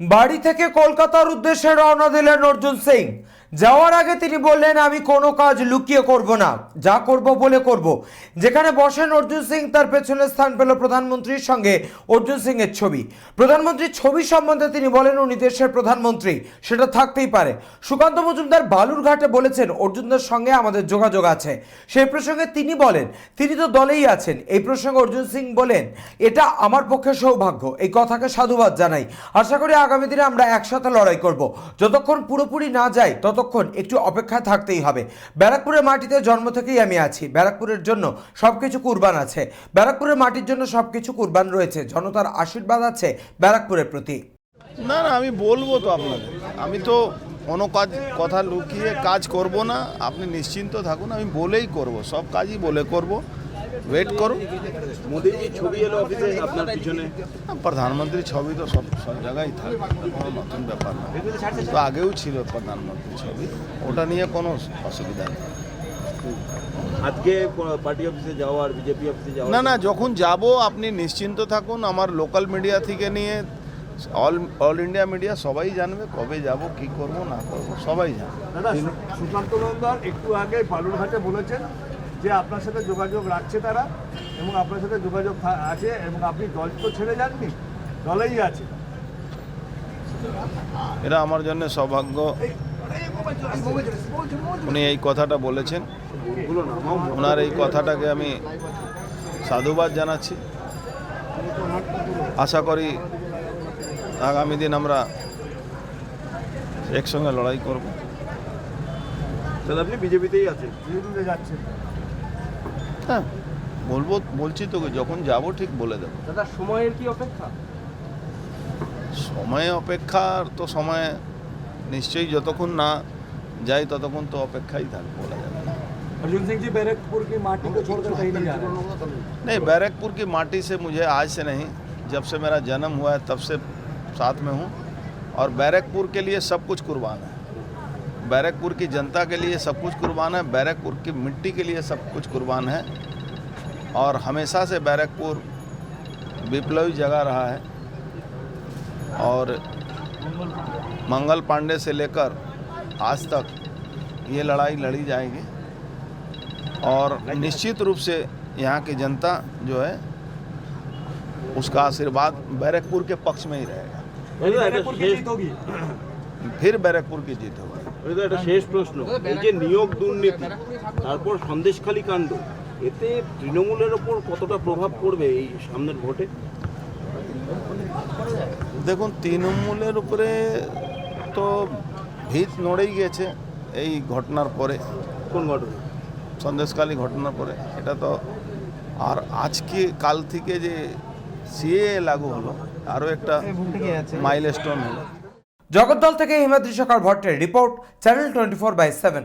বাড়ি থেকে কলকাতার উদ্দেশ্যে রওনা দিলেন অর্জুন সিং। যাওয়ার আগে তিনি বললেন, আমি কোনো কাজ লুকিয়ে করব না। যা করব বলে করব। যেখানে বসেন অর্জুন সিং, তার পেছনে স্থান পেল প্রধানমন্ত্রীর সঙ্গে অর্জুন সিং এর ছবি। প্রধানমন্ত্রীর ছবি সম্বন্ধে তিনি বলেন উনি দেশের প্রধানমন্ত্রী, সেটা থাকতেই পারে। সুকান্ত মজুমদার বালুরঘাটে বলেছেন, অর্জুনদের সঙ্গে আমাদের যোগাযোগ আছে। সেই প্রসঙ্গে তিনি বলেন, তিনি তো দলেই আছেন। এই প্রসঙ্গে অর্জুন সিং বলেন, এটা আমার পক্ষে সৌভাগ্য। এই কথাকে সাধুবাদ জানাই। আশা করি আগামী দিনে আমরা একসাথে লড়াই করব। যতক্ষণ পুরোপুরি না যাই ততক্ষণ একটু অপেক্ষায় থাকতেই হবে। ব্যারাকপুরের মাটিতে জন্ম থেকেই আমি আছি। ব্যারাকপুরের জন্য সবকিছু কুরবান আছে। ব্যারাকপুরের মাটির জন্য সব কিছু কুরবান রয়েছে। জনতার আশীর্বাদ আছে ব্যারাকপুরের প্রতি। না না, আমি বলব তো আপনাদের। আমি তো কোনো কাজ, কথা লুকিয়ে কাজ করব না। আপনি নিশ্চিন্ত থাকুন, আমি বলেই করব। সব কাজই বলে করব। ওয়েট করুন। মোদিজির ছবি এলো অফিসে আপনার পিছনে? প্রধানমন্ত্রী ছবি তো সব সব জায়গায় থাকবে এটা কোনো নতুন ব্যাপার না। তো আগেও ছিল প্রধানমন্ত্রী ছবি। ওটা নিয়ে কোনো অসুবিধা নেই। আজকে পার্টি অফিসে যাওয়া আর বিজেপি অফিসে যাওয়া? না না যখন যাব আপনি নিশ্চিন্ত থাকুন আমার লোকাল মিডিয়া থেকে নিয়ে অল অল ইন্ডিয়া মিডিয়া সবাই জানবে কবে যাব কি করব না করব সবাই জানবে। নন্দন একটু আগে বালুরঘাটে বলেছেন যে আপনার সাথে যোগাযোগ রাখছে তারা এবং আপনার সাথে যোগাযোগ আছে এবং আপনি দল তো ছেড়ে যাননি দলেই আছে। এটা আমার জন্য সৌভাগ্য। উনি এই কথাটা বলেছেন। ওনার এই কথাটাকে আমি সাধুবাদ জানাচ্ছি। আশা করি আগামী দিন আমরা একসঙ্গে লড়াই করব। তাহলে আপনি বিজেপিতেই আছেন? যাচ্ছেন। হ্যাঁ বলবো বলছি তো যখন যাব ঠিক বলে দেবো দাদা সময়ের কি অপেক্ষা সময় অপেক্ষার তো সময় নিশ্চয়ই যতক্ষণ না যাই ততক্ষণ তো অপেক্ষাই থাকবে বলা যাবে না अर्जुन सिंह जी बैरकपुर की माटी को छोड़कर कहीं नहीं जा रहे नहीं बैरकपुर की माटी से मुझे आज से नहीं जब से मेरा जन्म हुआ है तब से साथ में हूँ और बैरकपुर के लिए सब कुछ कुर्बान है बैरकपुर की जनता के लिए सब कुछ कुर्बान है बैरकपुर की मिट्टी के लिए सब कुछ कुर्बान है। और हमेशा से बैरकपुर विप्लवी जगह रहा है। और मंगल पांडे से लेकर आज तक ये लड़ाई लड़ी जाएगी। और निश्चित रूप से यहाँ की जनता जो है उसका आशीर्वाद बैरकपुर के पक्ष में ही रहेगा। बैरकपुर की जीत होगी। फिर बैरकपुर की जीत होगी। একটা শেষ প্রশ্ন। এই যে নিয়োগ দুর্নীতি তারপর সন্দেশখালী কাণ্ড এতে তৃণমূলের ওপর কতটা প্রভাব পড়বে এই সামনের ভোটে? দেখুন তৃণমূলের উপরে তো ভিত নড়েই গেছে এই ঘটনার পরে। কোন ঘটনা? সন্দেশকালী ঘটনার পরে। এটা তো আর আজকে কাল থেকে যে সিএ লাগু হলো আরও একটা মাইলস্টোন হলো। জগদ্দল থেকে Himadri Sarkar ভট্টের report channel twenty four by seven